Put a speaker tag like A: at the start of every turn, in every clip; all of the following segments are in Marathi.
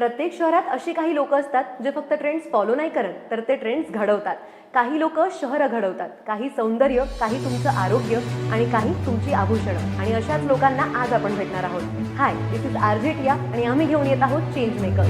A: प्रत्येक शहरात अशी काही लोक असतात जे फक्त ट्रेंड्स फॉलो नाही करत तर ते ट्रेंड्स घडवतात. काही लोक शहरं घडवतात काही सौंदर्य काही तुमचं आरोग्य आणि काही तुमची आभूषणं. आणि अशाच लोकांना आज आपण भेटणार आहोत. हाय दिस इज आर्जेटिया आणि आम्ही घेऊन येत आहोत चेंज मेकर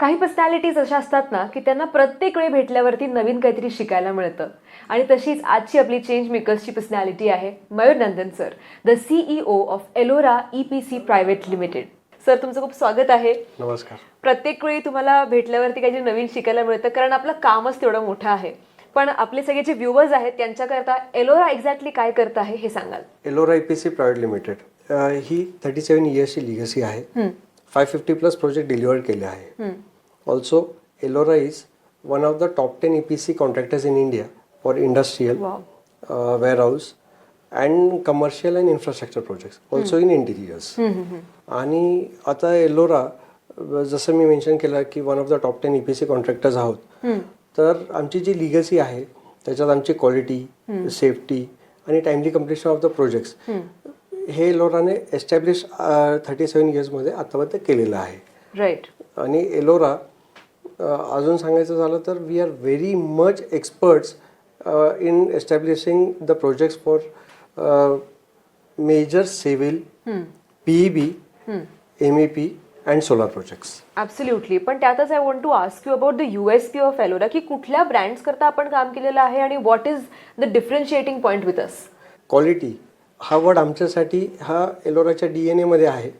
A: काही पर्सनॅलिटीज अशा असतात ना की त्यांना प्रत्येक वेळी भेटल्यावरती नवीन काहीतरी शिकायला मिळतं. आणि तशीच आजची आपली चेंज मेकर्सची पर्सनॅलिटी आहे Mayur Nandan sir the CEO of Ellora E P C private limited sir तुमचं खूप स्वागत आहे.
B: नमस्कार.
A: प्रत्येक वेळी तुम्हाला भेटल्यावरती काहीतरी नवीन शिकायला मिळतं कारण आपलं कामच तेवढं मोठं आहे. पण आपले सगळे जे व्ह्युअर्स आहेत त्यांच्याकरता एलोरा एक्झॅक्टली काय करत आहे हे सांगाल.
B: Ellora I P C private limited he thirty seven इयर्सची लिगसी आहे. Five fifty plus project deliver केले आहे also Ellora is one of the top ten E P C contractors in India for industrial
A: Wow.
B: Warehouse and commercial and infrastructure projects also in interiors आणि आता एलोरा जसं मी मेन्शन केलं की one of the top ten E P C contractors आहोत तर आमची जी लिगसी आहे त्याच्यात आमची क्वालिटी सेफ्टी आणि timely completion of the projects हे एलोराने एस्टॅब्लिश थर्टी सेवन इयर्समध्ये आतापर्यंत केलेलं आहे.
A: राईट
B: आणि एलोरा अजून सांगायचं झालं तर we are very much experts in establishing the projects for major civil P E B M E P and solar projects
A: absolutely पण त्यातच I want to ask you about the U S P of Ellora की कुठल्या ब्रँड्स करता आपण काम केलेलं आहे आणि what is the differentiating point with us
B: quality हा वर्ड आमच्यासाठी हा एलोराच्या डी एन एमध्ये आहे.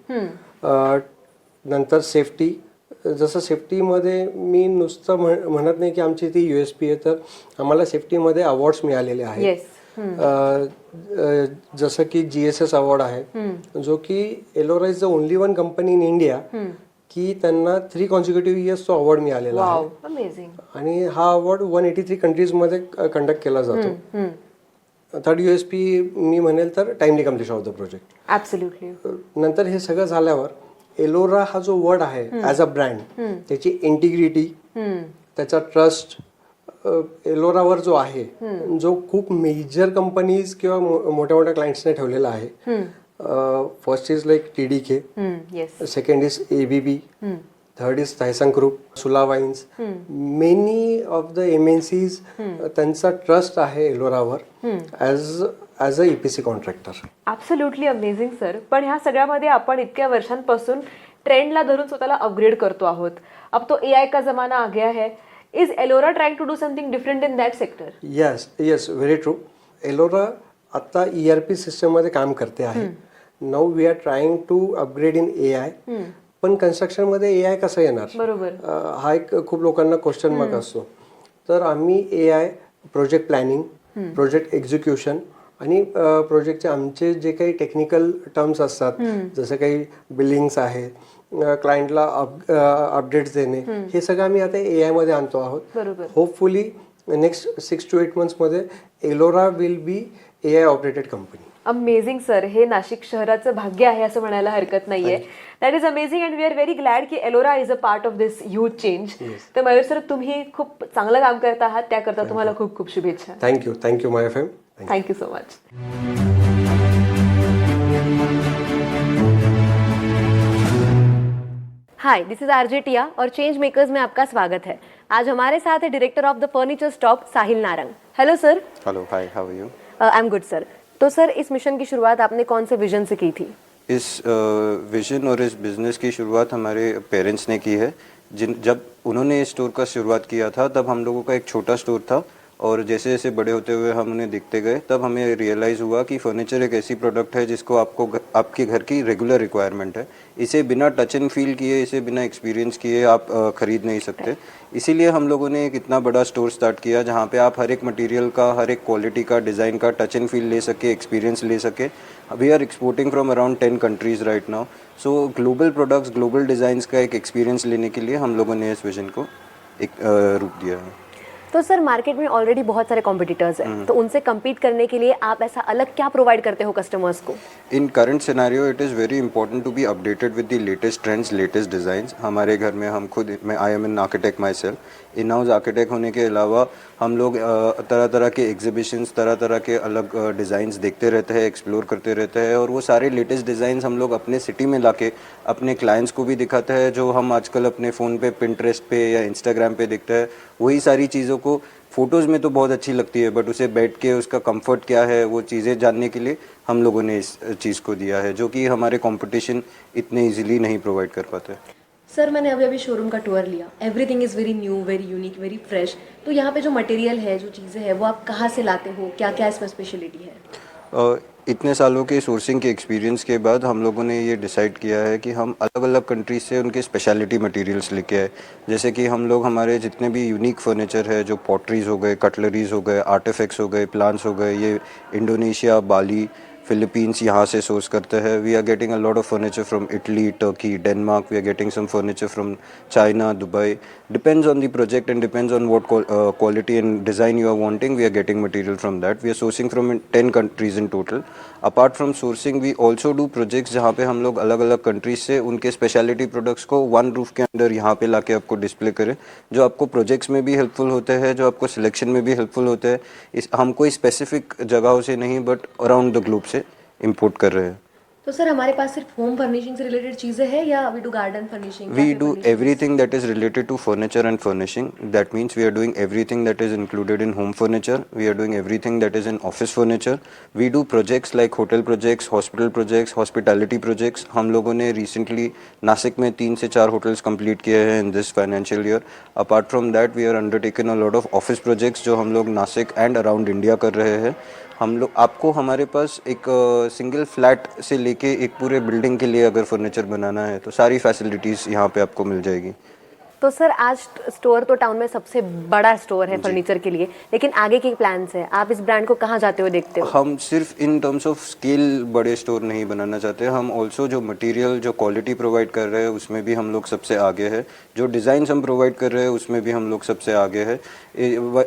B: अ, नंतर सेफ्टी जसं सेफ्टीमध्ये मी नुसतं म्हण म्हणत नाही की आमची ती यू एस पी आहे तर आम्हाला सेफ्टीमध्ये अवॉर्ड्स मिळालेले आहेत.
A: येस
B: अ, अ, जसं की जी एस एस अवॉर्ड आहे. जो की Ellora is the only one company in India की त्यांना थ्री कॉन्सिक्युटिव्ह इयर्स तो अवॉर्ड मिळालेला आहे.
A: वाव अमेझिंग
B: आणि हा अवॉर्ड वन एटी थ्री कंट्रीजमध्ये कंडक्ट केला जातो. थर्ड यू एस पी मी म्हणेल तर timely completion of the project
A: absolutely
B: नंतर हे सगळं झाल्यावर एलोरा हा जो वर्ड आहे ॲज अ ब्रँड त्याची इंटिग्रिटी त्याचा ट्रस्ट एलोरावर जो आहे जो खूप मेजर कंपनीज किंवा मोठ्या मोठ्या क्लायंट्सने ठेवलेला आहे first is like T D K second is A B B third is Thyssen group Sula wines many of the M N Cs त्यांचा ट्रस्ट आहे एलोरावर as as a E P C contractor
A: absolutely amazing sir पण ह्या सगळ्यामध्ये आपण इतक्या वर्षांपासून ट्रेंडला धरून स्वतःला अपग्रेड करतो आहोत. अब तो ए आय का जमाना आ गया है is Ellora trying to do something different in that sector
B: yes yes very true Ellora आता ई आर पी सिस्टममध्ये काम करते आहे. Now we are trying to upgrade in A I पण कन्स्ट्रक्शनमध्ये ए आय कसं येणार?
A: बरोबर.
B: हा एक खूप लोकांना क्वेश्चन मार्क असतो. तर आम्ही A I project planning project execution आणि प्रोजेक्टचे आमचे जे काही टेक्निकल टर्म्स असतात जसं काही बिलिंग्स आहेत क्लायंटला अपडेट्स देणे हे सगळं आम्ही आता ए आयमध्ये आणतो आहोत. Hopefully next six to eight मंथ्समध्ये Ellora will be A I operated company
A: amazing sir हे नाशिक शहराचं भाग्य आहे असं म्हणायला हरकत नाहीये. That is amazing and we are very glad की Ellora is a part of this huge change तर मयूर सर तुम्ही खूप चांगलं काम करत आहात. त्याकरता तुम्हाला खूप खूप शुभेच्छा.
B: Thank you thank you my F M
A: thank you so much hi this is RJ Tia और चेंज मेकर्स में आपका स्वागत है। आज हमारे साथ है director of the furniture stop Sahil Narang. Hello sir
C: hello hi how are you
A: I am good sir तो सर, इस मिशन की शुरुआत आपने कौन से विजन से की थी?
C: इस विजन और इस बिज़नेस की शुरुआत हमारे पेरेंट्स ने की है। जिन, जब उन्होंने इस स्टोर का शुरुआत किया था, तब हम लोगों का एक छोटा स्टोर था। और जैसे जैसे बड़े होते हुए हम उन्हें दिखते गए तब हमें रियलाइज़ हुआ कि फर्नीचर एक ऐसी प्रोडक्ट है जिसको आपको आपके घर की रेगुलर रिक्वायरमेंट है। इसे बिना टच एंड फील किए इसे बिना एक्सपीरियंस किए आप खरीद नहीं सकते। इसीलिए हम लोगों ने एक इतना बड़ा स्टोर स्टार्ट किया जहाँ पे आप हर एक मटेरियल का हर एक क्वालिटी का डिज़ाइन का टच एंड फील ले सके एक्सपीरियंस ले सके। We are exporting from around ten countries right now so global products global designs का एक एक्सपीरियंस लेने के लिए हम लोगों ने इस विजन को एक रूप दिया है।
A: तो सर मार्केट में ऑलरेडी बहुत सारे कॉम्पिटिटर्स हैं। तो उनसे कम्पीट करने के लिए आप ऐसा अलग क्या प्रोवाइड करते हो कस्टमर्स को?
C: In current scenario it is very important to be updated with the latest trends latest designs हमारे घर में हम खुद मैं I am an architect myself in house architect होने के अलावा हम लोग तरह तरह के एग्जीबिशंस तरह तरह के अलग डिज़ाइंस देखते रहते हैं एक्सप्लोर करते रहते हैं और वो सारे लेटेस्ट डिज़ाइंस हम लोग अपने सिटी में लाके अपने क्लाइंट्स को भी दिखाते हैं जो हम आजकल अपने फ़ोन पे पिंटरेस्ट पे या इंस्टाग्राम पे देखते हैं। वही सारी चीज़ों को फ़ोटोज़ में तो बहुत अच्छी लगती है बट उसे बैठ के उसका कंफर्ट क्या है वो चीज़ें जानने के लिए हम लोगों ने इस चीज़ को दिया है जो कि हमारे कंपटीशन इतने इजीली नहीं प्रोवाइड कर पाते।
A: सर मैंने अभी अभी शोरूम का टूर लिया। Everything is very new very unique very fresh तो यहाँ पे जो मटेरियल है जो चीज़ें हैं वो आप कहाँ से लाते हो? क्या क्या इसमें स्पेशलिटी है?
C: अ, इतने सालों के सोर्सिंग के एक्सपीरियंस के बाद हम लोगों ने ये डिसाइड किया है कि हम अलग अलग कंट्रीज़ से उनके स्पेशलिटी मटेरियल्स लेके आए। जैसे कि हम लोग हमारे जितने भी यूनिक फर्नीचर है, जो पॉटरीज हो गए कटलरीज हो गए आर्टिफैक्ट्स हो गए प्लांट्स हो गए, ये इंडोनेशिया बाली फिलीपींस यहाँ से सोर्स करते हैं we are getting a lot of furniture from Italy Turkey Denmark we are getting some furniture from China Dubai depends and depends on what qual- uh, quality and design you are wanting we are getting material from that. We are sourcing from in 10 countries in total. Apart from sourcing we also do projects जहाँ पे हम लोग अलग अलग कंट्रीज़ से उनके स्पेशलिटी प्रोडक्ट्स को वन रूफ के अंदर यहाँ पे लाके आपको डिस्प्ले करें जो आपको प्रोजेक्ट्स में भी हेल्पफुल होते हैं जो आपको सिलेक्शन में भी हेल्पफुल होते हैं हम कोई स्पेसिफिक जगहों से नहीं but around the globe import कर रहे हैं।
A: तो सर हमारे पास सिर्फ़ होम फर्निशिंग से रिलेटेड चीज़ें हैं या we do garden furnishing
C: we do everything that is related to furniture and furnishing that means we are doing everything that is included in home furniture we are doing everything that is in office furniture we do projects like hotel projects hospital projects hospitality projects हम लोगों ने रिसेंटली नासिक में तीन से चार होटल्स कंप्लीट किए हैं in this financial year apart from that we are undertaken a lot of office projects जो हम लोग नासिक एंड अराउंड इंडिया कर रहे हैं। हम लोग आपको हमारे पास एक सिंगल फ्लैट से लेके एक पूरे बिल्डिंग के लिए अगर फर्नीचर बनाना है तो सारी फैसिलिटीज़ यहाँ पे आपको मिल जाएगी।
A: तो सर आज स्टोर तो टाउन में सबसे बड़ा स्टोर है फर्नीचर के लिए लेकिन आगे के प्लान्स हैं? आप इस ब्रांड को कहाँ जाते हुए देखते हो?
C: हम सिर्फ़ इन टर्म्स ऑफ़ स्केल बड़े स्टोर नहीं बनाना चाहते। हम ऑल्सो जो मटेरियल जो क्वालिटी प्रोवाइड कर रहे हैं उसमें भी हम लोग सबसे आगे है। जो डिज़ाइन हम प्रोवाइड कर रहे हैं उसमें भी हम लोग सबसे आगे है।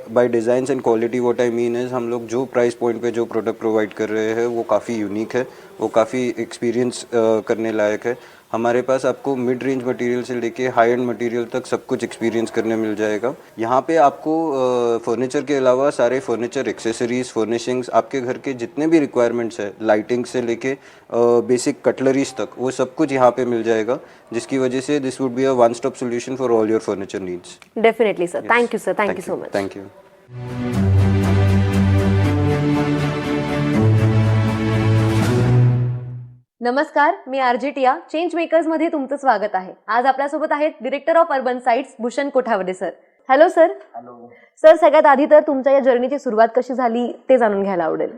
C: By design and quality what I mean is हम लोग जो प्राइस पॉइंट पे जो प्रोडक्ट प्रोवाइड कर रहे हैं वो काफ़ी यूनिक है। वो काफ़ी एक्सपीरियंस करने लायक है। हमारे पास आपको मिड रेंज मटेरियल से लेके हाई एंड मटेरियल तक सब कुछ एक्सपीरियंस करने मिल जाएगा। यहाँ पे आपको फर्नीचर के अलावा सारे फर्नीचर एक्सेसरीज फर्निशिंग्स आपके घर के जितने भी रिक्वायरमेंट्स है लाइटिंग से लेके बेसिक कटलरीज तक वो सब कुछ यहाँ पे मिल जाएगा जिसकी वजह से this would be a one stop solution for all your furniture needs
A: definitely sir thank you sir thank you so much
C: thank you
A: नमस्कार मी आरजे टिया. चेंज मेकर्समध्ये तुमचं स्वागत आहे. आज आपल्यासोबत आहेत director of urban sites Bhushan Kothavade sir hello sir sir सगळ्यात आधी तर तुमच्या या जर्नीची सुरुवात कशी झाली ते जाणून घ्यायला आवडेल.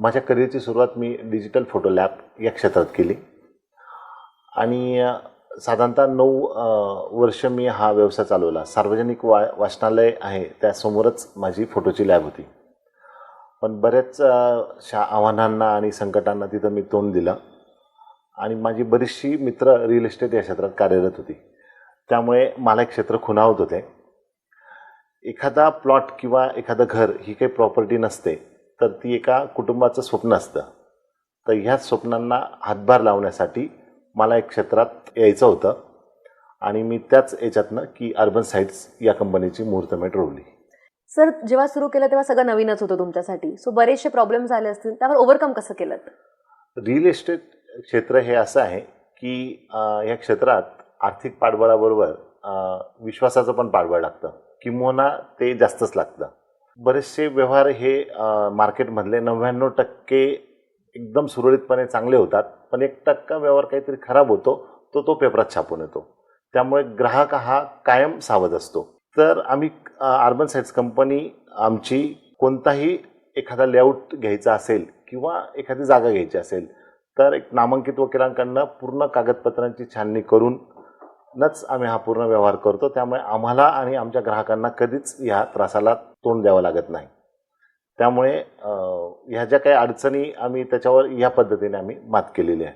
D: माझ्या करिअरची सुरुवात मी डिजिटल फोटो लॅब या क्षेत्रात केली. आणि साधारणतः नऊ वर्ष मी हा व्यवसाय चालवला. सार्वजनिक वा वाचनालय आहे त्यासमोरच माझी फोटोची लॅब होती. पण बऱ्याच शा आव्हानांना आणि संकटांना तिथं मी तोंड दिलं. आणि माझी बरीचशी मित्र रिअल इस्टेट या क्षेत्रात कार्यरत होती. त्यामुळे मला एक क्षेत्र खुणावत होते. एखादा प्लॉट किंवा एखादं घर ही काही प्रॉपर्टी नसते तर ती एका कुटुंबाचं स्वप्न असतं. तर ह्याच स्वप्नांना हातभार लावण्यासाठी मला एक क्षेत्रात यायचं होतं आणि मी त्याच याच्यातनं की अर्बन साईट्स या कंपनीची मुहूर्तमेढ रोवली.
A: सर जेव्हा सुरू केलं तेव्हा सगळं नवीनच होतं तुमच्यासाठी. सो बरेचसे प्रॉब्लेम झाले असतील. त्यावर ओव्हरकम कसं केलं
D: रिअल इस्टेट क्षेत्र हे असं आहे की या क्षेत्रात आर्थिक पाठबळाबरोबर विश्वासाचं पण पाठबळ लागतं. किंबहुना ते जास्तच लागतं. बरेचसे व्यवहार हे मार्केटमधले नव्याण्णव टक्के एकदम सुरळीतपणे चांगले होतात पण एक टक्का व्यवहार काहीतरी खराब होतो तो तो पेपरात छापून येतो. त्यामुळे ग्राहक हा कायम सावध असतो. तर आम्ही अर्बन साईट्स कंपनी आमची कोणताही एखादा लेआउट घ्यायचा असेल किंवा एखादी जागा घ्यायची असेल तर एक नामांकित वकिलांकडनं पूर्ण कागदपत्रांची छाननी करून नच आम्ही हा पूर्ण व्यवहार करतो. त्यामुळे आम्हाला आणि आमच्या ग्राहकांना कधीच ह्या त्रासाला तोंड द्यावं लागत नाही. त्यामुळे ह्या ज्या काही अडचणी आम्ही त्याच्यावर या पद्धतीने आम्ही मात केलेली आहे.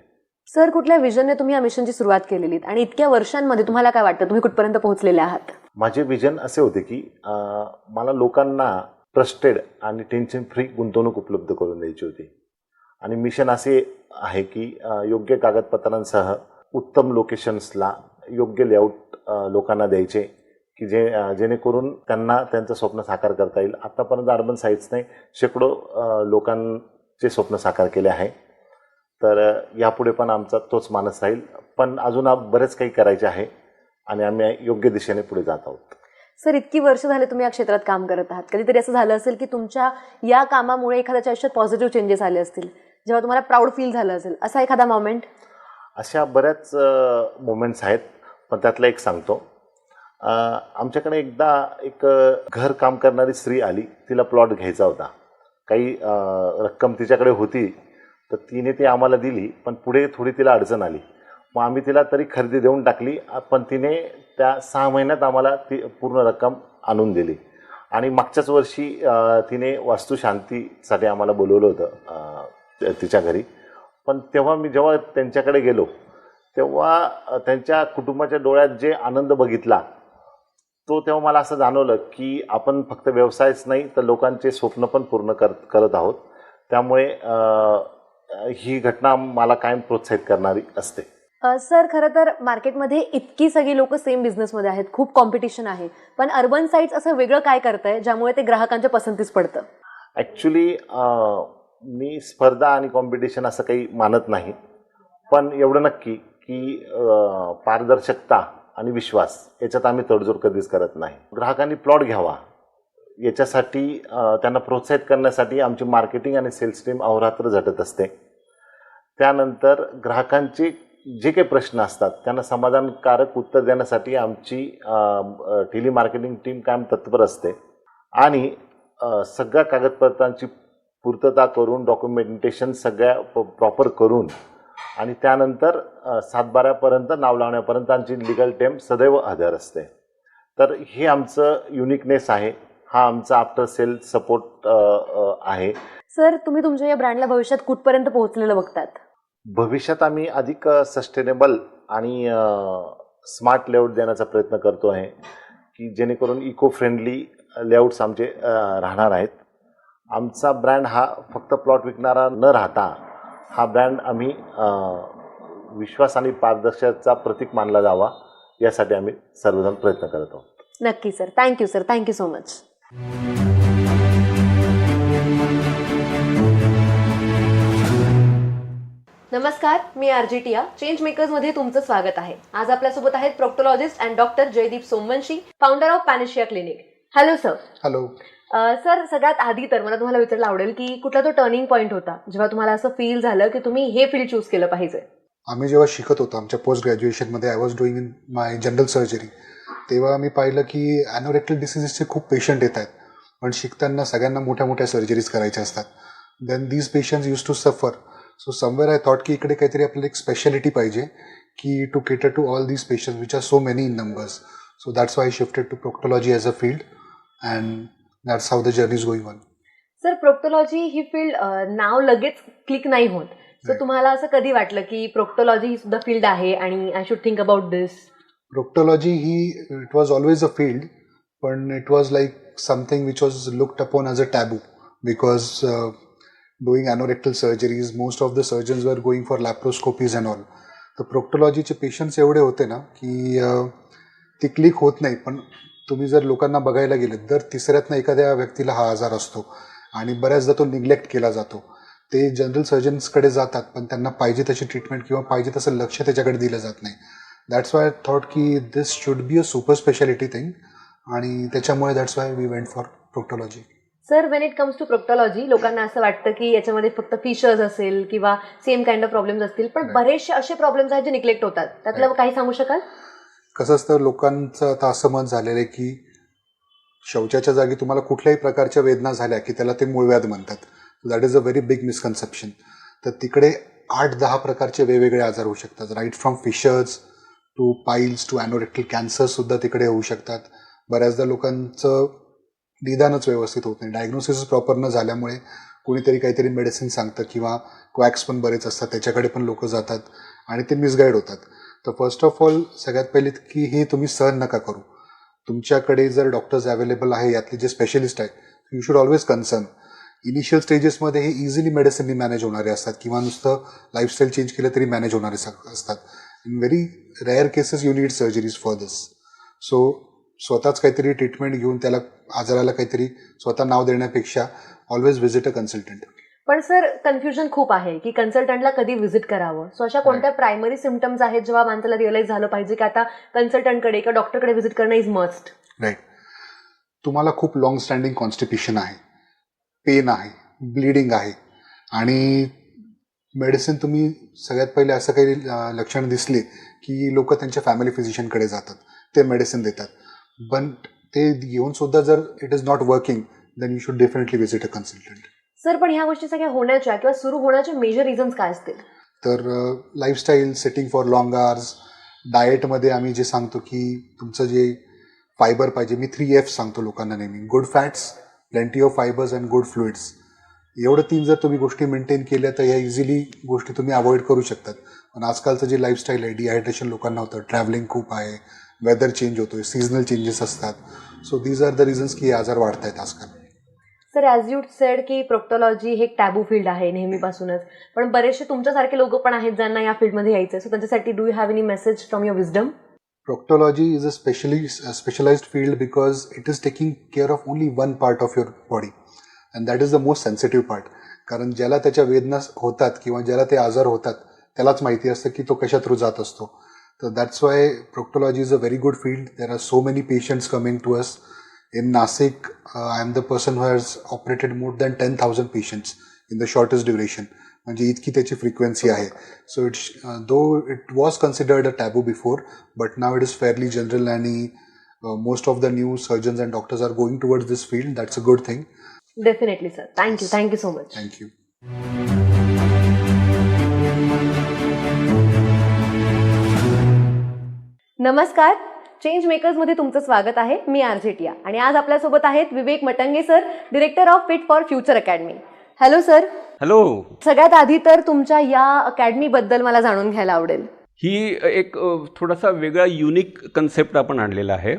A: सर कुठल्या विजनने तुम्ही या मिशनची सुरुवात केलेली आणि इतक्या वर्षांमध्ये तुम्हाला काय वाटतं? तुम्ही कुठपर्यंत पोहोचलेले आहात?
D: माझे विजन असे होते की मला लोकांना ट्रस्टेड आणि टेन्शन फ्री गुंतवणूक उपलब्ध करून द्यायची होती. आणि मिशन असे आहे की योग्य कागदपत्रांसह उत्तम लोकेशन्सला योग्य लेआउट लोकांना द्यायचे की जे जेणेकरून त्यांना त्यांचं स्वप्न साकार करता येईल. आत्तापर्यंत अर्बन साईट्सने शेकडो लोकांचे स्वप्न साकार केले आहे. तर यापुढे पण आमचा तोच मानस राहील. पण अजून बरेच काही करायचे आहे आणि आम्ही योग्य दिशेने पुढे जात आहोत.
A: सर इतकी वर्ष झाले तुम्ही या क्षेत्रात काम करत आहात. कधीतरी असं झालं असेल की तुमच्या या कामामुळे एखाद्याच्या आयुष्यात पॉझिटिव्ह चेंजेस आले असतील. जेव्हा तुम्हाला प्राऊड फील झालं असेल असा एखादा मोमेंट
D: अशा बऱ्याच मोमेंट्स आहेत पण त्यातला एक सांगतो. आमच्याकडे एकदा एक घर काम करणारी स्त्री आली तिला प्लॉट घ्यायचा होता. काही रक्कम तिच्याकडे होती तर तिने ती आम्हाला दिली पण पुढे थोडी तिला अडचण आली. मग आम्ही तिला तरी खरेदी देऊन टाकली पण तिने त्या सहा महिन्यात आम्हाला ती पूर्ण रक्कम आणून दिली. आणि मागच्याच वर्षी तिने वास्तुशांतीसाठी आम्हाला बोलवलं होतं तिच्या घरी. पण तेव्हा मी जेव्हा त्यांच्याकडे गेलो तेव्हा त्यांच्या कुटुंबाच्या डोळ्यात जे आनंद बघितला तो तेव्हा मला असं जाणवलं की आपण फक्त व्यवसायच नाही तर लोकांचे स्वप्न पण पूर्ण कर करत आहोत. त्यामुळे ही घटना मला कायम प्रोत्साहित करणारी असते.
A: सर खरं तर मार्केटमध्ये इतकी सगळी लोक सेम बिझनेसमध्ये आहेत. खूप कॉम्पिटिशन आहे. पण अर्बन साईट्स असं वेगळं काय करतंय ज्यामुळे ते ग्राहकांच्या पसंतीस पडतं?
D: ॲक्च्युली मी स्पर्धा आणि कॉम्पिटिशन असं काही मानत नाही. पण एवढं नक्की की पारदर्शकता आणि विश्वास याच्यात आम्ही तडजोड कधीच करत नाही. ग्राहकांनी प्लॉट घ्यावा. याच्यासाठी त्यांना प्रोत्साहित करण्यासाठी आमची मार्केटिंग आणि सेल्स टीम अहोरात्र झटत असते. त्यानंतर ग्राहकांचे जे काही प्रश्न असतात त्यांना समाधानकारक उत्तर देण्यासाठी आमची टेली मार्केटिंग टीम कायम तत्पर असते. आणि सगळ्या कागदपत्रांची पूर्तता करून डॉक्युमेंटेशन सगळ्या प्रॉपर करून आणि त्यानंतर सातबाऱ्यापर्यंत नाव लावण्यापर्यंत आमची लिगल टेम सदैव हजर असते. तर हे आमचं युनिकनेस आहे. हा आमचा आफ्टर सेल सपोर्ट आहे.
A: सर तुम्ही तुमच्या या ब्रँडला भविष्यात कुठपर्यंत पोहोचलेलं बघतात?
D: भविष्यात आम्ही अधिक सस्टेनेबल आणि स्मार्ट लेआउट देण्याचा प्रयत्न करतो आहे की जेणेकरून इको फ्रेंडली लेआउट्स आमचे राहणार आहेत. आमचा ब्रँड हा फक्त प्लॉट विकणारा न राहता हा ब्रँड आम्ही विश्वास आणि पारदर्शकचा प्रतीक मानला जावा यासाठी आम्ही सर्वजण प्रयत्न करत आहोत.
A: नक्की sir. Thank you sir thank you so much नमस्कार मी आरजीटिया चेंज मेकर्समध्ये तुमचं स्वागत आहे. आज आपल्यासोबत आहेत proctologist and doctor Jaydeep Somvanshi founder of panacea clinic hello sir
E: hello
A: sir सगळ्यात आधी तर मला तुम्हाला विचारायला आवडेल की कुठला तो टर्निंग पॉईंट होता जेव्हा तुम्हाला असं फील झालं की तुम्ही हे फील्ड चूज केलं पाहिजे?
E: आम्ही जेव्हा शिकत होतो आमच्या post ग्रॅज्युएशनमध्ये I was doing in my general surgery तेव्हा आम्ही पाहिलं की ॲनोरेक्टल डिसिजेसचे खूप पेशंट येत आहेत. पण शिकताना सगळ्यांना मोठ्या मोठ्या सर्जरीज करायच्या असतात. Then these patient use to suffer so somewhere I thought की इकडे काहीतरी आपल्याला एक स्पेशालिटी पाहिजे की to cater to all these patient which are so many in numbers so that's why shifted to proctology as a field and that's how the journey is going on
A: sir proctology he field नाव लगेच क्लिक नाही होत सो
E: Right.
A: तुम्हाला असं कधी वाटलं की प्रोक्टोलॉजी ही सुद्धा फील्ड आहे आणि I should think about this
E: proctology he it was always a field but it was like something which was looked upon as a taboo because uh, doing anorectal surgeries most of the surgeons were going for laparoscopies and all तर प्रोक्टोलॉजीचे पेशंट्स एवढे होते ना की अं, ते क्लिक होत नाही पण तुम्ही जर लोकांना बघायला गेले दर तिसऱ्यातनं एखाद्या व्यक्तीला हा आजार असतो आणि बऱ्याचदा तो निग्लेक्ट केला जातो. ते जनरल सर्जन्सकडे जातात पण त्यांना पाहिजे तशी ट्रीटमेंट किंवा पाहिजे तसं लक्ष त्याच्याकडे दिलं जात नाही. दॅट्स वाय थॉट की this should be a super speciality thing आणि त्याच्यामुळे that's why we went for proctology
A: sir when it comes to proctology लोकांना असं वाटतं की याच्यामध्ये फक्त फिशर्स असेल किंवा सेम काइंड ऑफ प्रॉब्लेम्स असतील पण. बरेचसे असे प्रॉब्लेम्स आहेत जे निग्लेक्ट होतात. त्यातलं. काही सांगू शकाल?
E: कसं असतं लोकांचं आता असं मत झालेलं आहे की शौचाच्या जागी तुम्हाला कुठल्याही प्रकारच्या वेदना झाल्या की त्याला ते मूळव्याध म्हणतात. That is a very big misconception तर तिकडे आठ दहा प्रकारचे वेगवेगळे आजार होऊ शकतात. Right from fissures to piles to anorectal कॅन्सरसुद्धा तिकडे होऊ शकतात. बऱ्याचदा लोकांचं निदानच व्यवस्थित होत नाही. डायग्नोसिस प्रॉपर न झाल्यामुळे कोणीतरी काहीतरी मेडिसिन सांगतं किंवा क्वॅक्स पण बरेच असतात. त्याच्याकडे पण लोक जातात आणि ते मिसगाईड होतात. तर फर्स्ट ऑफ ऑल सगळ्यात पहिले की हे तुम्ही सहन नका करू. तुमच्याकडे जर डॉक्टर्स अवेलेबल आहे यातले जे स्पेशलिस्ट आहेत you should always concern initial स्टेजेसमध्ये हे इझिली मेडिसिननी मॅनेज होणारे असतात किंवा नुसतं लाईफस्टाईल चेंज केलं तरी मॅनेज होणारे असतात. In very rare cases you need surgeries for this so स्वतःच काहीतरी ट्रीटमेंट घेऊन त्याला आजाराला काहीतरी स्वतः नाव देण्यापेक्षा ऑलवेज व्हिजिट अ कन्सल्टंट
A: पण सर कन्फ्युजन खूप आहे की कन्सल्टंटला कधी व्हिजिट करावं? सो अशा कोणत्या प्रायमरी सिमटम्स आहेत जेव्हा माणसाला रिअलाईज झालं पाहिजे की आता कन्सल्टंटकडे किंवा डॉक्टरकडे व्हिजिट करणं इज मस्ट
E: राईट तुम्हाला खूप लॉंग स्टँडिंग कॉन्स्टिपेशन आहे. पेन आहे. ब्लिडिंग आहे. आणि मेडिसिन तुम्ही सगळ्यात पहिले असं काही लक्षण दिसले की लोक त्यांच्या फॅमिली फिजिशियनकडे जातात. ते मेडिसिन देतात. पण ते घेऊन सुद्धा जर it is not working then you should definitely visit a consultant
A: sir पण ह्या गोष्टी सगळ्या होण्याच्या किंवा सुरू होण्याच्या मेजर रिझन्स काय असतील?
E: तर lifestyle setting for long hours डाएटमध्ये आम्ही जे सांगतो की तुमचं जे फायबर पाहिजे मी थ्री एफ सांगतो लोकांना नेहमी. Good fats plenty of fibres and good fluids एवढं तीन जर तुम्ही गोष्टी मेंटेन केल्या तर या इझिली गोष्टी तुम्ही अवॉइड करू शकतात. पण आजकालचं जे लाईफस्टाईल आहे डिहायड्रेशन लोकांना होतं ट्रॅव्हलिंग खूप आहे वेदर चेंज होतोय सीझनल चेंजेस असतात. So these are the reasons की हे आजार वाढत आहेत आजकाल.
A: सर ॲज यू सेड की प्रोक्टॉलॉजी हे एक टॅबू फील्ड आहे नेहमीपासूनच. पण बरेचसे तुमच्यासारखे लोक पण आहेत ज्यांना या फील्डमध्ये यायचं सो त्यांच्यासाठी do you have any message from your wisdom
E: proctology is a specially specialised field because it is taking care of only one part of your body and that is the most sensitive part कारण ज्याला त्याच्या वेदना होतात किंवा ज्याला ते आजार होतात त्यालाच माहिती असतं की तो कशा थ्रू जात असतो. तर that's why proctology is a very good field there are so many patients coming to us in Nashik I am the person who has operated more than ten thousand patients in the shortest duration म्हणजे इतकी त्याची फ्रिक्वेन्सी आहे so it's though it was considered a taboo before but now it is fairly general आणि most of the new surgeons and doctors are going towards this field that's a good thing
A: definitely sir thank you thank you so much
E: thank you
A: नमस्कार चेंज मेकर्समध्ये तुमचं स्वागत आहे. मी आरझेटिया आणि आज आपल्यासोबत आहेत Vivek Matange sir director of fit for future academy hello sir
F: hello
A: सगळ्यात आधी तर तुमच्या या अकॅडमीबद्दल मला जाणून घ्यायला आवडेल.
F: ही एक थोडासा वेगळा युनिक कन्सेप्ट आपण आणलेला आहे.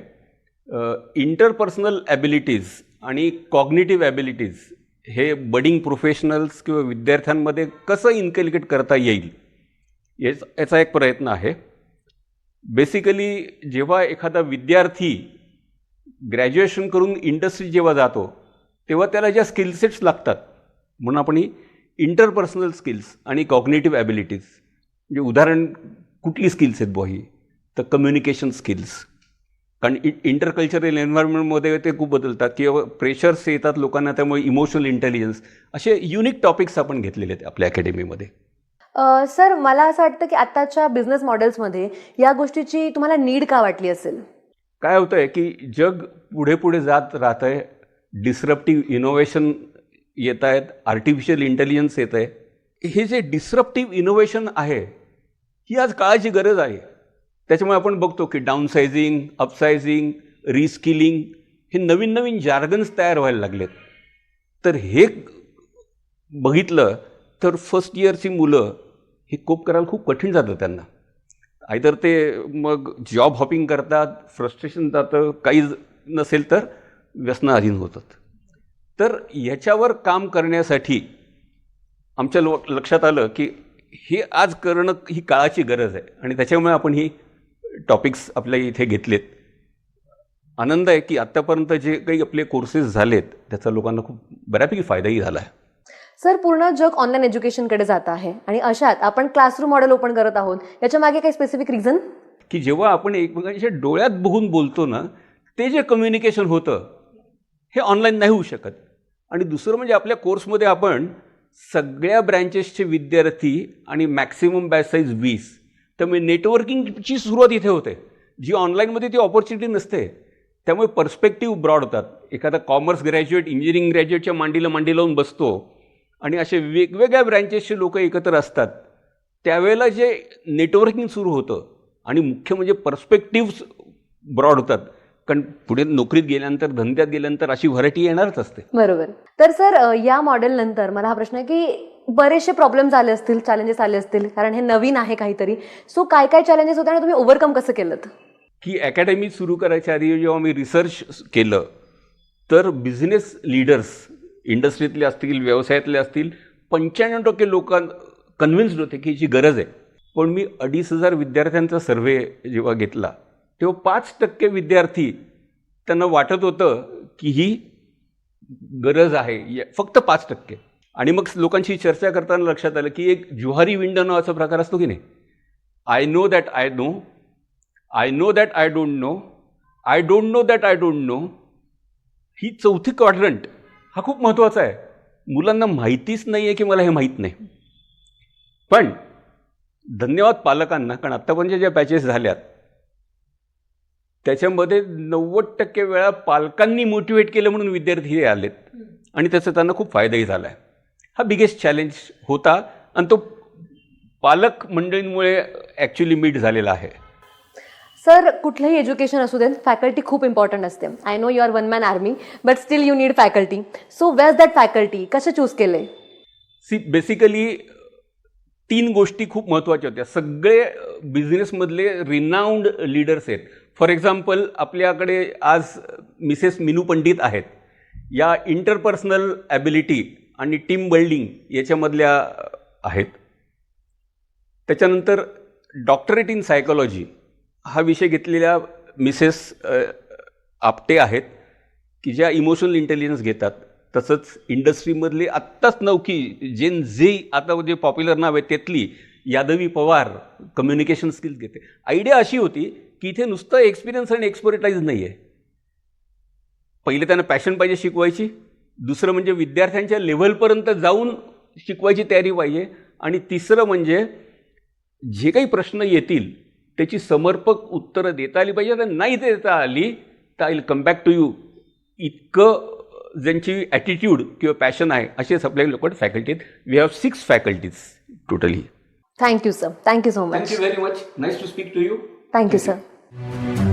F: इंटरपर्सनल ॲबिलिटीज आणि कॉग्निटिव्ह ॲबिलिटीज हे बडिंग प्रोफेशनल्स किंवा विद्यार्थ्यांमध्ये कसं इन्कलिकेट करता येईल? याचा एक प्रयत्न आहे. बेसिकली जेव्हा एखादा विद्यार्थी ग्रॅज्युएशन करून इंडस्ट्री जेव्हा जातो तेव्हा त्याला ज्या स्किलसेट्स लागतात म्हणून आपण ही इंटरपर्सनल स्किल्स आणि कॉग्नेटिव्ह ॲबिलिटीज म्हणजे उदाहरण कुठली स्किल्स आहेत बुवा ही? तर कम्युनिकेशन स्किल्स कारण इ इंटरकल्चरल एन्व्हायरमेंटमध्ये ते खूप बदलतात किंवा प्रेशर्स येतात लोकांना त्यामुळे इमोशनल इंटेलिजन्स असे युनिक टॉपिक्स आपण घेतलेले आहेत आपल्या अकॅडमीमध्ये
A: सर मला असं वाटतं की आत्ताच्या बिझनेस मॉडेल्समध्ये या गोष्टीची तुम्हाला नीड का वाटली असेल?
F: काय होतं आहे की जग पुढे पुढे जात राहतं आहे डिसरप्टिव्ह इनोव्हेशन येत आहेत आर्टिफिशियल इंटेलिजन्स येत आहे हे जे डिसरप्टिव्ह इनोव्हेशन आहे ही आज काळाची गरज आहे. त्याच्यामुळे आपण बघतो की डाऊनसायझिंग अपसायझिंग रिस्किलिंग हे नवीन नवीन जार्गन्स तयार व्हायला लागलेत. तर हे बघितलं तर फर्स्ट इयरची मुलं हे कोप करायला खूप कठीण जातं त्यांना. आयदर ते मग जॉब हॉपिंग करतात फ्रस्ट्रेशन जातं काही नसेल तर व्यसनाधीन होतात. तर याच्यावर काम करण्यासाठी आमच्या लो लक्षात आलं की हे आज करणं ही काळाची गरज आहे आणि त्याच्यामुळे आपण ही टॉपिक्स आपल्या इथे घेतलेत. आनंद आहे की आत्तापर्यंत जे काही आपले कोर्सेस झालेत त्याचा लोकांना खूप बऱ्यापैकी फायदाही झाला आहे.
A: सर पूर्ण जग ऑनलाईन एज्युकेशनकडे जात आहे आणि अशात आपण क्लासरूम मॉडेल ओपन करत आहोत. याच्या मागे काही स्पेसिफिक रिझन
F: की जेव्हा आपण एकमेकांच्या डोळ्यात बघून बोलतो ना ते जे कम्युनिकेशन होतं हे ऑनलाईन नाही होऊ शकत. आणि दुसरं म्हणजे आपल्या कोर्समध्ये आपण सगळ्या ब्रँचेसचे विद्यार्थी आणि मॅक्सिमम बॅच साईज वीस. त्यामुळे नेटवर्किंगची सुरुवात इथे होते. जी ऑनलाईनमध्ये ती ऑपॉर्च्युनिटी नसते. त्यामुळे पर्स्पेक्टिव्ह ब्रॉड होतात. एखादा कॉमर्स ग्रॅज्युएट इंजिनिअरिंग ग्रॅज्युएटच्या मांडीला मांडी लावून बसतो. आणि असे वेगवेगळ्या ब्रँचेसचे लोक एकत्र असतात. त्यावेळेला जे नेटवर्किंग सुरू होतं आणि मुख्य म्हणजे पर्स्पेक्टिव्ह ब्रॉड होतात. कारण पुढे नोकरीत गेल्यानंतर धंद्यात गेल्यानंतर अशी व्हरायटी येणारच असते.
A: बरोबर. तर सर या मॉडेल नंतर मला हा प्रश्न आहे की बरेचसे प्रॉब्लेम्स आले असतील चॅलेंजेस आले असतील कारण हे नवीन आहे काहीतरी. सो काय काय चॅलेंजेस होते आणि तुम्ही ओव्हरकम कसं केलं?
F: की अकॅडमी सुरू करायच्या आधी जेव्हा मी रिसर्च केलं तर बिझनेस लीडर्स इंडस्ट्रीतले असतील व्यवसायातले असतील पंच्याण्णव टक्के लोकां कन्व्हिन्स्ड होते की याची गरज आहे. पण मी अडीच हजार विद्यार्थ्यांचा सर्वे जेव्हा घेतला तेव्हा पाच टक्के विद्यार्थी त्यांना वाटत होतं की ही गरज आहे. फक्त पाच टक्के. आणि मग लोकांशी चर्चा करताना लक्षात आलं की एक जुहारी विंडो नावाचा प्रकार असतो की नाही? I know that I know I know that I don't know I don't know that I don't know ही चौथी क्वाड्रंट हा खूप महत्त्वाचा आहे. मुलांना माहितीच नाही आहे की मला हे माहीत नाही. पण धन्यवाद पालकांना कारण आत्तापर्यंत ज्या बॅचेस झाल्यात त्याच्यामध्ये नव्वद टक्के वेळा पालकांनी मोटिवेट केलं म्हणून विद्यार्थी हे आलेत. आणि त्याचा त्यांना खूप फायदाही झाला आहे हा बिगेस्ट चॅलेंज होता. आणि तो पालक मंडळींमुळे ॲक्च्युली मीट झालेला आहे.
A: सर कुठलंही एज्युकेशन असू दे फॅकल्टी खूप इम्पॉर्टंट असते. I know you are one man army but still you need faculty so ways that faculty कसं चूज केले?
F: सी बेसिकली तीन गोष्टी खूप महत्त्वाच्या होत्या. सगळे बिझनेसमधले रिनाऊंड लीडर्स आहेत. फॉर एक्झाम्पल आपल्याकडे आज मिसेस मिनू पंडित आहेत. या इंटरपर्सनल ॲबिलिटी आणि टीम बिल्डिंग याच्यामधल्या आहेत. त्याच्यानंतर डॉक्टरेट इन सायकोलॉजी हा विषय घेतलेल्या मिसेस आपटे आहेत की ज्या इमोशनल इंटेलिजन्स घेतात. तसंच इंडस्ट्रीमधली आत्ताच नवकी जेन जे आता जे पॉप्युलर नाव आहे त्यातली यादवी पवार कम्युनिकेशन स्किल्स घेते. आयडिया अशी होती की इथे नुसतं एक्सपिरियन्स आणि एक्सपर्टाईज नाही आहे पहिले त्यांना पॅशन पाहिजे शिकवायची. दुसरं म्हणजे विद्यार्थ्यांच्या लेव्हलपर्यंत जाऊन शिकवायची तयारी पाहिजे. आणि तिसरं म्हणजे जे काही प्रश्न येतील त्याची समर्पक उत्तरं देता आली पाहिजे. आणि नाही देता आली तर I come back to you इतकं ज्यांची ॲटिट्यूड किंवा पॅशन आहे असेच आपल्या लोक फॅकल्टी आहेत we have six faculties totally
A: thank you sir thank you so much
F: thank you very much nice to speak to you
A: thank you sir